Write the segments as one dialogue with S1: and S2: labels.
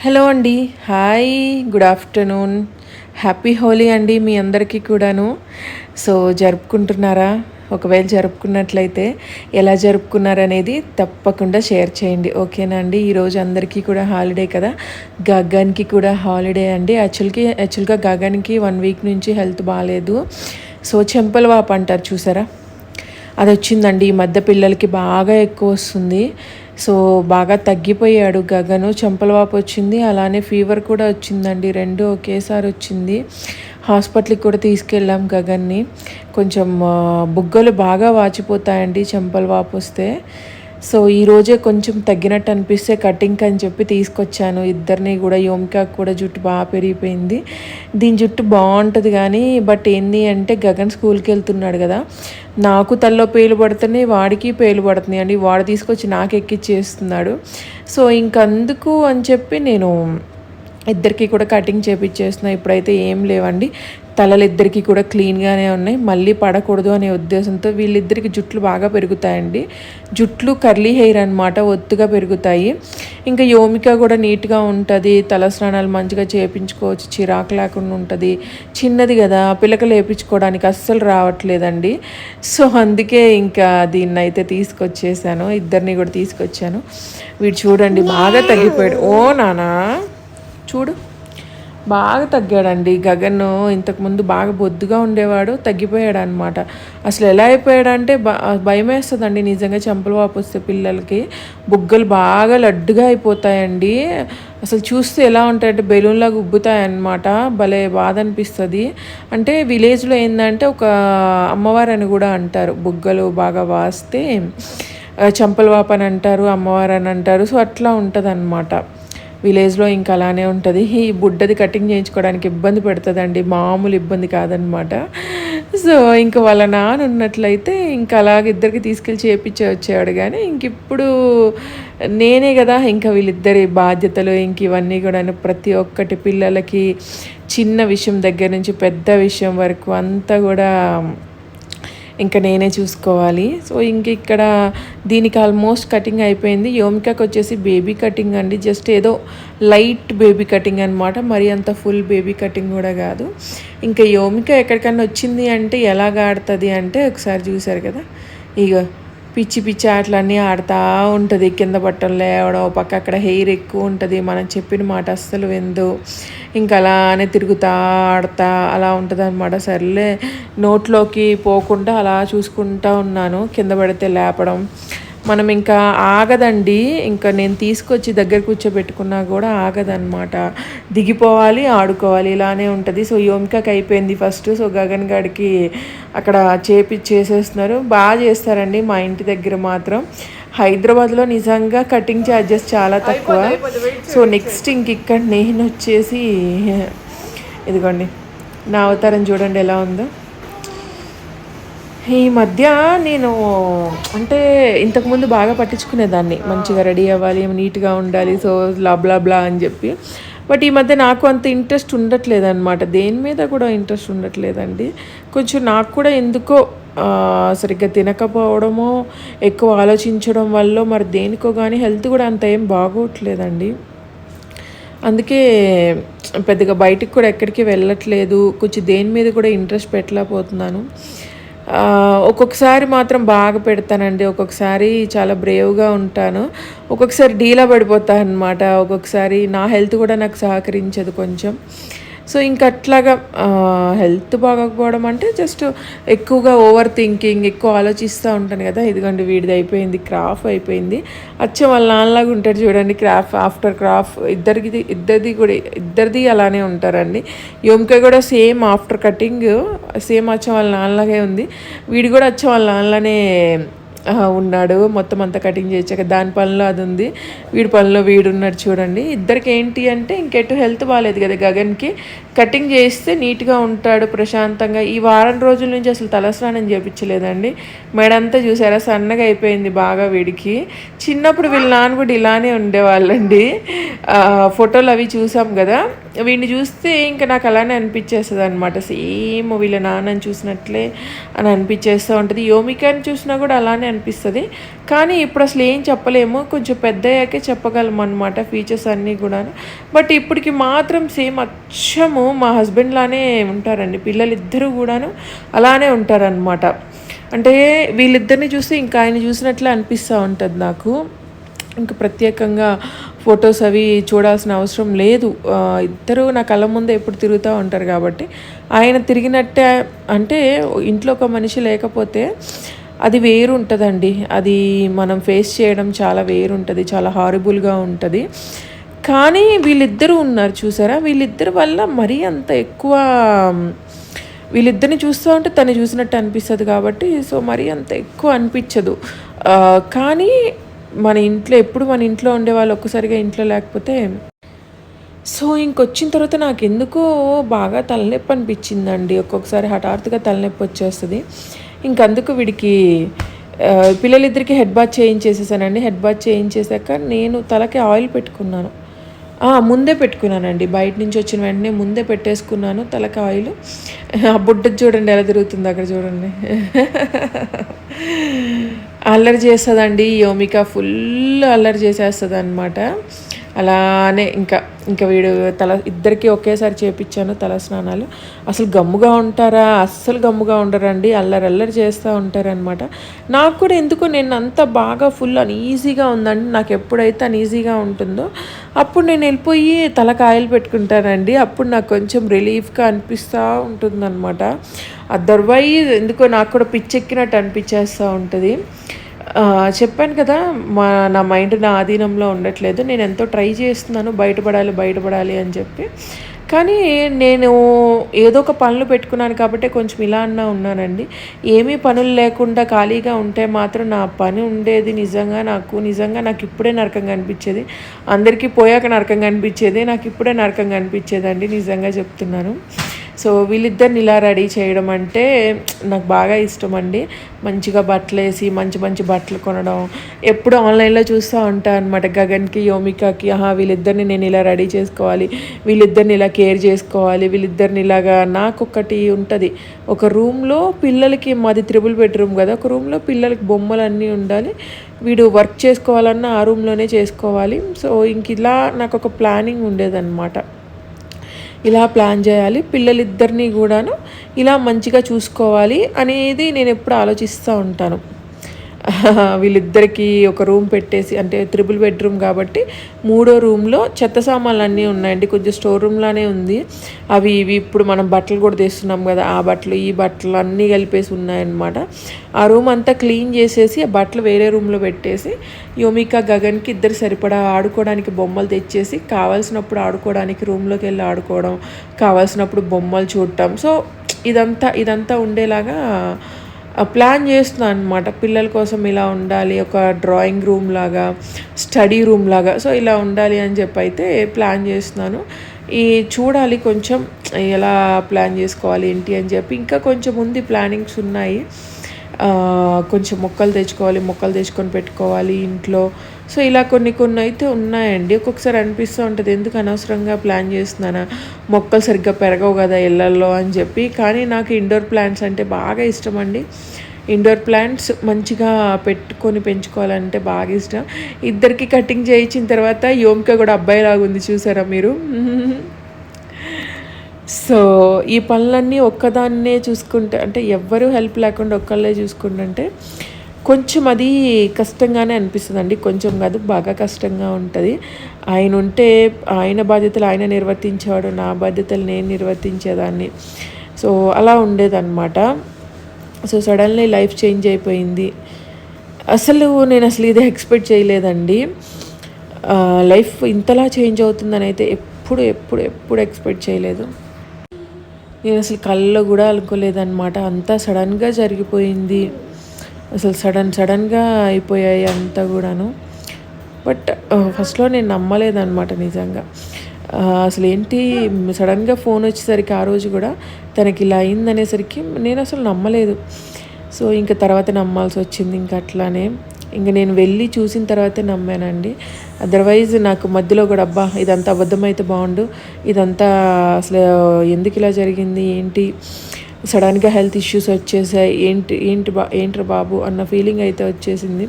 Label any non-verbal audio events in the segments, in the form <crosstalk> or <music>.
S1: Hello అండి. Hi good afternoon. Happy Holi అండి మీ అందరికీ కూడాను. సో జరుపుకుంటున్నారా? ఒకవేళ జరుపుకున్నట్లయితే ఎలా జరుపుకున్నారనేది తప్పకుండా షేర్ చేయండి. ఓకేనా అండి? ఈరోజు అందరికీ కూడా హాలిడే కదా. గగ్గానికి కూడా హాలిడే అండి. యాక్చువల్కి యాక్చువల్గా గగన్కి వన్ వీక్ నుంచి హెల్త్ బాగాలేదు సో చెంపల వాపు అంటారు చూసారా? అది వచ్చిందండి ఈ మధ్య పిల్లలకి బాగా ఎక్కువ వస్తుంది. సో బాగా తగ్గిపోయాడు. గగను చెంపలవాపు వచ్చింది. అలానే ఫీవర్ కూడా వచ్చిందండి. రెండు ఒకేసారి వచ్చింది. హాస్పిటల్కి కూడా తీసుకెళ్ళాం గగన్ని. కొంచెం బుగ్గలు బాగా వాచిపోతాయండి చెంపలవాపు వస్తే. సో ఈరోజే కొంచెం తగ్గినట్టు అనిపిస్తే కటింగ్ అని చెప్పి తీసుకొచ్చాను. ఇద్దరిని కూడా యోమికాకు కూడా జుట్టు బాగా పెరిగిపోయింది. దీని జుట్టు బాగుంటుంది కానీ బట్ ఏంది అంటే గగన్ స్కూల్కి వెళ్తున్నాడు కదా. నాకు తల్లో పేలు పడుతున్నాయి వాడికి పేలు పడుతున్నాయి అండి. వాడు తీసుకొచ్చి నాకు ఎక్కిచ్చేస్తున్నాడు సో ఇంకందుకు అని చెప్పి నేను ఇద్దరికి కూడా కటింగ్ చేపించేస్తున్నా ఇప్పుడైతే ఏం లేవండి. తలలు ఇద్దరికి కూడా క్లీన్గానే ఉన్నాయి. మళ్ళీ పడకూడదు అనే ఉద్దేశంతో వీళ్ళిద్దరికి జుట్లు బాగా పెరుగుతాయండి. జుట్లు కర్లీ హెయిర్ అనమాట ఒత్తుగా పెరుగుతాయి. ఇంకా యోమిక కూడా నీట్గా ఉంటుంది. తల స్నానాలు మంచిగా చేయించుకోవచ్చు చిరాకు లేకుండా ఉంటుంది. చిన్నది కదా పిల్లకలు వేయించుకోవడానికి అస్సలు రావట్లేదండి. సో అందుకే ఇంకా దీన్ని అయితే తీసుకొచ్చేసాను. ఇద్దరిని కూడా తీసుకొచ్చాను. వీడు చూడండి బాగా తగ్గిపోయాడు. ఓ నానా! చూడు. బాగా తగ్గాడండి. గగన్ ఇంతకుముందు బాగా బొద్దుగా ఉండేవాడు తగ్గిపోయాడు అనమాట అసలు ఎలా అయిపోయాడంటే బ- భయం వేస్తుందండి నిజంగా చెంపలు వాపు వస్తే పిల్లలకి. బుగ్గలు బాగా లడ్డుగా అయిపోతాయండి. అసలు చూస్తే ఎలా ఉంటాయంటే బెలూన్లాగా ఉబ్బుతాయన్నమాట. భలే బాధ అనిపిస్తుంది అంటే విలేజ్లో ఏంటంటే ఒక అమ్మవారు అని కూడా అంటారు. బుగ్గలు బాగా వాస్తే ఆ, వాపని అని అంటారు అమ్మవారు అని అంటారు. సో అట్లా ఉంటుంది విలేజ్లో ఇంకా అలానే ఉంటుంది. ఈ బుడ్డది కటింగ్ చేయించుకోవడానికి ఇబ్బంది పెడుతుందండి. మామూలు ఇబ్బంది కాదనమాట. సో ఇంకా వాళ్ళ నాన్న ఉన్నట్లయితే ఇంకా అలాగ ఇద్దరికి తీసుకెళ్ళి చేపించే వచ్చేవాడు. కానీ ఇంక ఇప్పుడు నేనే కదా ఇంకా వీళ్ళిద్దరి బాధ్యతలు. ఇంక ఇవన్నీ కూడా ప్రతి ఒక్కటి పిల్లలకి చిన్న విషయం దగ్గర నుంచి పెద్ద విషయం వరకు అంతా కూడా ఇంకా నేనే చూసుకోవాలి. సో ఇంక ఇక్కడ దీనికి ఆల్మోస్ట్ కటింగ్ అయిపోయింది. యోమికాకి వచ్చేసి బేబీ కటింగ్ అండి. జస్ట్ ఏదో లైట్ బేబీ కటింగ్ అనమాట మరి అంత ఫుల్ బేబీ కటింగ్ కూడా కాదు. ఇంకా యోమిక ఎక్కడికన్నా వచ్చింది అంటే ఎలా ఆడుతుంది అంటే ఒకసారి చూశారు కదా? ఇక పిచ్చి పిచ్చి ఆటలన్నీ ఆడుతూ ఉంటుంది. కింద బట్టలు లేవడం పక్క అక్కడ హెయిర్ ఎక్కువ ఉంటుంది. మనం చెప్పిన మాట అస్సలు విందు. ఇంకా అలానే తిరుగుతా ఆడతా అలా ఉంటుంది అనమాట సర్లే నోట్లోకి పోకుండా అలా చూసుకుంటా ఉన్నాను. కింద పడితే లేపడం. మనం ఇంకా ఆగదండి. ఇంకా నేను తీసుకొచ్చి దగ్గర కూర్చోబెట్టుకున్నా కూడా ఆగదన్నమాట. దిగిపోవాలి ఆడుకోవాలి ఇలానే ఉంటుంది. సో యోమికాకి అయిపోయింది ఫస్ట్. సో గగన్ గడికి అక్కడ చేపి చేసేస్తున్నారు. బాగా చేస్తారండి మా ఇంటి దగ్గర మాత్రం. హైదరాబాద్లో నిజంగా కటింగ్ ఛార్జెస్ చాలా తక్కువ. సో నెక్స్ట్ ఇంక ఇక్కడ నేను వచ్చేసి ఇదిగోండి. నా అవతారం చూడండి ఎలా ఉందో. ఈ మధ్య నేను అంటే ఇంతకుముందు బాగా పట్టించుకునేదాన్ని. మంచిగా రెడీ అవ్వాలి నీట్గా ఉండాలి సో లాబ్లా బ్లా అని చెప్పి. బట్ ఈ మధ్య నాకు అంత ఇంట్రెస్ట్ ఉండట్లేదు అనమాట దేని మీద కూడా ఇంట్రెస్ట్ ఉండట్లేదండి. కొంచెం నాకు కూడా ఎందుకో సరిగ్గా తినకపోవడమో ఎక్కువ ఆలోచించడం వల్ల మరి దేనికో కానీ హెల్త్ కూడా అంత ఏం బాగోట్లేదండి. అందుకే పెద్దగా బయటికి కూడా ఎక్కడికి వెళ్ళట్లేదు. కొంచెం దేని మీద కూడా ఇంట్రెస్ట్ పెట్టలేకపోతున్నాను. ఒక్కొక్కసారి మాత్రం బాగా పెడతానండి. ఒక్కొక్కసారి చాలా బ్రేవ్గా ఉంటాను. ఒక్కొక్కసారి డీలా పడిపోతాను అనమాట ఒక్కొక్కసారి నా హెల్త్ కూడా నాకు సహకరించదు కొంచెం. సో ఇంకా అట్లాగా హెల్త్ బాగోకపోవడం అంటే జస్ట్ ఎక్కువగా ఓవర్ థింకింగ్ ఎక్కువ ఆలోచిస్తూ ఉంటాను కదా ఇదిగోండి వీడిది అయిపోయింది క్రాఫ్ అయిపోయింది. అచ్చం వాళ్ళ నాన్నలాగా ఉంటాడు చూడండి క్రాఫ్ ఆఫ్టర్ క్రాఫ్ ఇద్దరిది ఇద్దరిది కూడా ఇద్దరిది అలానే ఉంటారండి. యోమిక కూడా సేమ్ ఆఫ్టర్ కటింగ్ సేమ్ అచ్చం వాళ్ళ నాన్నలాగే ఉంది. వీడు కూడా అచ్చం వాళ్ళ నాన్నలానే ఉన్నాడు. మొత్తం అంతా కటింగ్ చేయించాక దాని పనిలో అది ఉంది. వీడి పనిలో వీడు ఉన్నాడు చూడండి. ఇద్దరికి ఏంటి అంటే ఇంకెటు హెల్త్ బాగాలేదు కదా గగన్కి. కటింగ్ చేస్తే నీట్గా ఉంటాడు ప్రశాంతంగా. ఈ వారం రోజుల నుంచి అసలు తలస్నానం చేయించలేదండి మెడంతా చూసారా? సన్నగా అయిపోయింది బాగా వీడికి. చిన్నప్పుడు వీళ్ళ నాన్న కూడా ఇలానే ఉండేవాళ్ళండి. ఫోటోలు అవి చూసాం కదా. వీడిని చూస్తే ఇంకా నాకు అలానే అనిపించేస్తుంది అనమాట సేమ్ వీళ్ళ నాన్నని చూసినట్లే అని అనిపించేస్తూ ఉంటుంది. యోమికాని చూసినా కూడా అలానే అనిపిస్తుంది. కానీ ఇప్పుడు అసలు ఏం చెప్పలేము. కొంచెం పెద్ద అయ్యాకే చెప్పగలం అనమాట ఫీచర్స్ అన్నీ కూడా బట్ ఇప్పటికి మాత్రం సేమ్ అచ్చము మా హస్బెండ్ లానే ఉంటారండి. పిల్లలిద్దరూ కూడాను అలానే ఉంటారనమాట అంటే వీళ్ళిద్దరిని చూస్తే ఇంకా ఆయన చూసినట్లే అనిపిస్తూ ఉంటుంది నాకు. ఇంకా ప్రత్యేకంగా ఫొటోస్ అవి చూడాల్సిన అవసరం లేదు. ఇద్దరు నా కళ్ళ ముందే ఎప్పుడు తిరుగుతూ ఉంటారు కాబట్టి ఆయన తిరిగినట్టే అంటే ఇంట్లో ఒక మనిషి లేకపోతే అది వేరు ఉంటుందండి అది మనం ఫేస్ చేయడం చాలా వేరు ఉంటుంది చాలా హారిబుల్గా ఉంటుంది. కానీ వీళ్ళిద్దరూ ఉన్నారు చూసారా? వీళ్ళిద్దరి వల్ల మరీ అంత ఎక్కువ వీళ్ళిద్దరిని చూస్తూ ఉంటే తను చూసినట్టు అనిపిస్తుంది కాబట్టి సో మరీ అంత ఎక్కువ అనిపించదు. కానీ మన ఇంట్లో ఎప్పుడు మన ఇంట్లో ఉండే వాళ్ళు ఒక్కసారిగా ఇంట్లో లేకపోతే సో ఇంకొచ్చిన తర్వాత నాకు ఎందుకో బాగా తలనొప్పి అనిపించిందండి. ఒక్కొక్కసారి హఠాత్తుగా తలనొప్పి వచ్చేస్తుంది. ఇంకందుకు వీడికి పిల్లలిద్దరికి హెడ్ బాత్ చేయించేసేసానండి. హెడ్ బాత్ చేయించేసాక నేను తలకి ఆయిల్ పెట్టుకున్నాను. ముందే పెట్టుకున్నానండి. బయట నుంచి వచ్చిన వెంటనే ముందే పెట్టేసుకున్నాను తలకి ఆయిల్. ఆ బుడ్డ చూడండి ఎలా తిరుగుతుంది అక్కడ చూడండి. అల్లరి చేస్తుందండి. యోమిక ఫుల్ అల్లరి చేసేస్తుంది అనమాట అలానే ఇంకా ఇంకా వీడు తల ఇద్దరికి ఒకేసారి చేపించాను తల స్నానాలు. అసలు గమ్ముగా ఉంటారా? అస్సలు గమ్ముగా ఉండరండి. అల్లరి అల్లరి చేస్తూ ఉంటారనమాట నాకు కూడా ఎందుకో నేను అంత బాగా ఫుల్ అన్ఈజీగా ఉందండి. నాకు ఎప్పుడైతే అన్ఈజీగా ఉంటుందో అప్పుడు నేను వెళ్ళిపోయి తల కాయలు పెట్టుకుంటానండి. అప్పుడు నాకు కొంచెం రిలీఫ్గా అనిపిస్తూ ఉంటుందన్నమాట. అదర్వైజ్ ఎందుకో నాకు కూడా పిచ్చెక్కినట్టు అనిపించేస్తూ ఉంటుంది. చెప్పాను కదా మా నా మైండ్ నా ఆధీనంలో ఉండట్లేదు నేను ఎంతో ట్రై చేస్తున్నాను బయటపడాలి బయటపడాలి అని చెప్పి. కానీ నేను ఏదో ఒక పనులు పెట్టుకున్నాను కాబట్టి కొంచెం ఇలా అన్నా ఉన్నానండి. ఏమీ పనులు లేకుండా ఖాళీగా ఉంటే మాత్రం నా పని ఉండేది నిజంగా నాకు నిజంగా నాకు ఇప్పుడే నరకంగా అనిపించేది అందరికీ పోయాక నరకంగా అనిపించేది నాకు ఇప్పుడే నరకంగా అనిపించేదండి నిజంగా చెప్తున్నాను. సో వీళ్ళిద్దరిని ఇలా రెడీ చేయడం అంటే నాకు బాగా ఇష్టం అండి మంచిగా బట్టలు వేసి మంచి మంచి బట్టలు కొనడం. ఎప్పుడు ఆన్లైన్లో చూస్తూ ఉంటాను అనమాట గగన్కి యోమికాకి ఆహా వీళ్ళిద్దరిని నేను ఇలా రెడీ చేసుకోవాలి. వీళ్ళిద్దరిని ఇలా కేర్ చేసుకోవాలి. వీళ్ళిద్దరిని ఇలాగా నాకు ఒకటి ఉంటుంది. ఒక రూమ్లో పిల్లలకి మాది త్రిబుల్ బెడ్రూమ్ కదా. ఒక రూమ్లో పిల్లలకి బొమ్మలు అన్నీ ఉండాలి. వీడు వర్క్ చేసుకోవాలన్నా ఆ రూమ్లోనే చేసుకోవాలి. సో ఇంక ఇలా నాకు ఒక ప్లానింగ్ ఉండేదన్నమాట. ఇలా ప్లాన్ చేయాలి పిల్లలిద్దరినీ కూడాను ఇలా మంచిగా చూసుకోవాలి అనేది నేను ఎప్పుడు ఆలోచిస్తూ ఉంటాను. <laughs> వీళ్ళిద్దరికీ ఒక రూమ్ పెట్టేసి అంటే త్రిబుల్ బెడ్రూమ్ కాబట్టి మూడో రూమ్లో చెత్త సామాన్లు అన్నీ ఉన్నాయండి. కొంచెం స్టోర్ రూమ్లానే ఉంది. అవి ఇవి ఇప్పుడు మనం బట్టలు కూడా తీస్తున్నాం కదా ఆ బట్టలు ఈ బట్టలు అన్నీ కలిపేసి ఉన్నాయన్నమాట. ఆ రూమ్ అంతా క్లీన్ చేసేసి ఆ బట్టలు వేరే రూమ్లో పెట్టేసి యోమిక గగన్కి ఇద్దరు సరిపడా ఆడుకోవడానికి బొమ్మలు తెచ్చేసి కావాల్సినప్పుడు ఆడుకోవడానికి రూమ్లోకి వెళ్ళి ఆడుకోవడం కావాల్సినప్పుడు బొమ్మలు చూడటం. సో ఇదంతా ఇదంతా ఉండేలాగా ప్లాన్ చేస్తున్నాను అనమాట పిల్లల కోసం ఇలా ఉండాలి ఒక డ్రాయింగ్ రూమ్ లాగా స్టడీ రూమ్ లాగా. సో ఇలా ఉండాలి అని చెప్పి అయితే ప్లాన్ చేస్తున్నాను. ఈ చూడాలి కొంచెం ఎలా ప్లాన్ చేసుకోవాలి ఏంటి అని చెప్పి. ఇంకా కొంచెం ఉంది ప్లానింగ్స్ ఉన్నాయి. కొంచెం మొక్కలు తెచ్చుకోవాలి మొక్కలు తెచ్చుకొని పెట్టుకోవాలి ఇంట్లో. సో ఇలా కొన్ని కొన్ని అయితే ఉన్నాయండి. ఒక్కొక్కసారి అనిపిస్తూ ఉంటుంది ఎందుకు అనవసరంగా ప్లాన్ చేస్తున్నానా? మొక్కలు సరిగ్గా పెరగవు కదా ఇళ్ళల్లో అని చెప్పి. కానీ నాకు ఇండోర్ ప్లాంట్స్ అంటే బాగా ఇష్టం అండి. ఇండోర్ ప్లాంట్స్ మంచిగా పెట్టుకొని పెంచుకోవాలంటే బాగా ఇష్టం. ఇద్దరికి కటింగ్ చేయించిన తర్వాత యోమిక కూడా అబ్బాయిలాగా ఉంది చూసారా మీరు? సో ఈ పనులన్నీ ఒక్కదాన్నే చూసుకుంటే అంటే ఎవ్వరూ హెల్ప్ లేకుండా ఒక్కళ్ళే చూసుకుంటుంటే కొంచెం అది కష్టంగానే అనిపిస్తుంది అండి కొంచెం కాదు బాగా కష్టంగా ఉంటుంది. ఆయన ఉంటే ఆయన బాధ్యతలు ఆయన నిర్వర్తించేవాడు నా బాధ్యతలు నేను నిర్వర్తించేదాన్ని. సో అలా ఉండేదన్నమాట. సో సడన్లీ లైఫ్ చేంజ్ అయిపోయింది. అసలు నేను అసలు ఇదే ఎక్స్పెక్ట్ చేయలేదండి. లైఫ్ ఇంతలా చేంజ్ అవుతుందని అయితే ఎప్పుడు ఎప్పుడు ఎప్పుడు ఎక్స్పెక్ట్ చేయలేదు. నేను అసలు కళ్ళలో కూడా అనుకోలేదన్నమాట అంతా సడన్గా జరిగిపోయింది. అసలు సడన్ సడన్గా అయిపోయాయి అంతా కూడాను. బట్ ఫస్ట్లో నేను నమ్మలేదన్నమాట నిజంగా. అసలు ఏంటి సడన్గా ఫోన్ వచ్చేసరికి ఆ రోజు కూడా తనకి ఇలా అయిందనేసరికి నేను అసలు నమ్మలేదు. సో ఇంకా తర్వాత నమ్మాల్సి వచ్చింది ఇంకా అట్లానే. ఇంక నేను వెళ్ళి చూసిన తర్వాతే నమ్మానండి. అదర్వైజ్ నాకు మధ్యలో కూడా అబ్బా ఇదంతా అబద్ధమైతే బాగుండు. ఇదంతా అసలు ఎందుకు ఇలా జరిగింది? ఏంటి? సడన్గా హెల్త్ ఇష్యూస్ వచ్చేసాయి. ఏంటి ఏంటి బా ఏంట్రా బాబు అన్న ఫీలింగ్ అయితే వచ్చేసింది.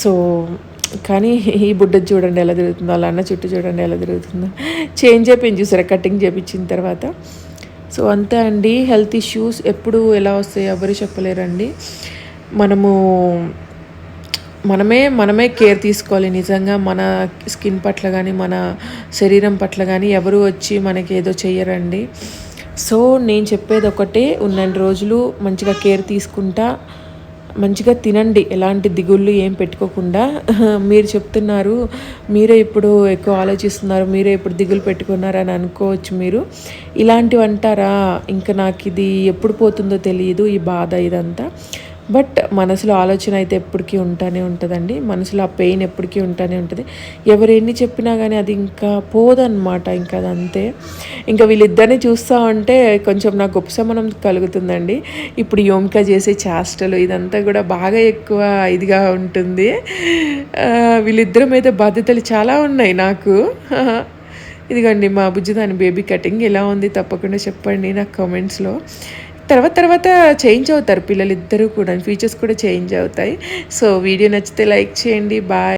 S1: సో కానీ ఈ బుడ్డ చూడండి ఎలా తిరుగుతుందో అలా అన్న చుట్టూ చూడండి ఎలా తిరుగుతుందో. చేంజ్ అయిపోయింది చూసారా? కటింగ్ చేపించిన తర్వాత. సో అంతే అండి. హెల్త్ ఇష్యూస్ ఎప్పుడు ఎలా వస్తాయి ఎవరు చెప్పలేరండి. మనము మనమే మనమే కేర్ తీసుకోవాలి. నిజంగా మన స్కిన్ పట్ల కానీ మన శరీరం పట్ల కానీ ఎవరు వచ్చి మనకి ఏదో చెయ్యరండి. సో నేను చెప్పేది ఒకటే ఉన్నన్ని రోజులు మంచిగా కేర్ తీసుకుంటా మంచిగా తినండి. ఎలాంటి దిగుళ్ళు ఏం పెట్టుకోకుండా. <laughs> మీరు చెప్తున్నారు మీరే ఇప్పుడు ఎక్కువ ఆలోచిస్తున్నారు మీరే ఇప్పుడు దిగులు పెట్టుకున్నారు అని అనుకోవచ్చు మీరు. ఇలాంటివి అంటారా ఇంకా నాకు ఇది ఎప్పుడు పోతుందో తెలియదు ఈ బాధ ఇదంతా. బట్ మనసులో ఆలోచన అయితే ఎప్పటికీ ఉంటానే ఉంటుందండి. మనసులో ఆ పెయిన్ ఎప్పటికీ ఉంటానే ఉంటుంది. ఎవరు ఎన్ని చెప్పినా కానీ అది ఇంకా పోదన్నమాట ఇంకా అది అంతే ఇంకా వీళ్ళిద్దరిని చూస్తూ ఉంటే కొంచెం నాకు ఉపశమనం కలుగుతుందండి. ఇప్పుడు యోమిక చేసే చేష్టలు ఇదంతా కూడా బాగా ఎక్కువ ఇదిగా ఉంటుంది. వీళ్ళిద్దరి మీద బాధ్యతలు చాలా ఉన్నాయి నాకు. ఇదిగోండి మా బుజ్జిదాని బేబీ కటింగ్ ఎలా ఉంది? తప్పకుండా చెప్పండి నాకు కామెంట్స్లో. తర్వాత తర్వాత చేంజ్ అవుతారు పిల్లలిద్దరూ కూడా ఫీచర్స్ కూడా చేంజ్ అవుతాయి. సో వీడియో నచ్చితే లైక్ చేయండి. బాయ్.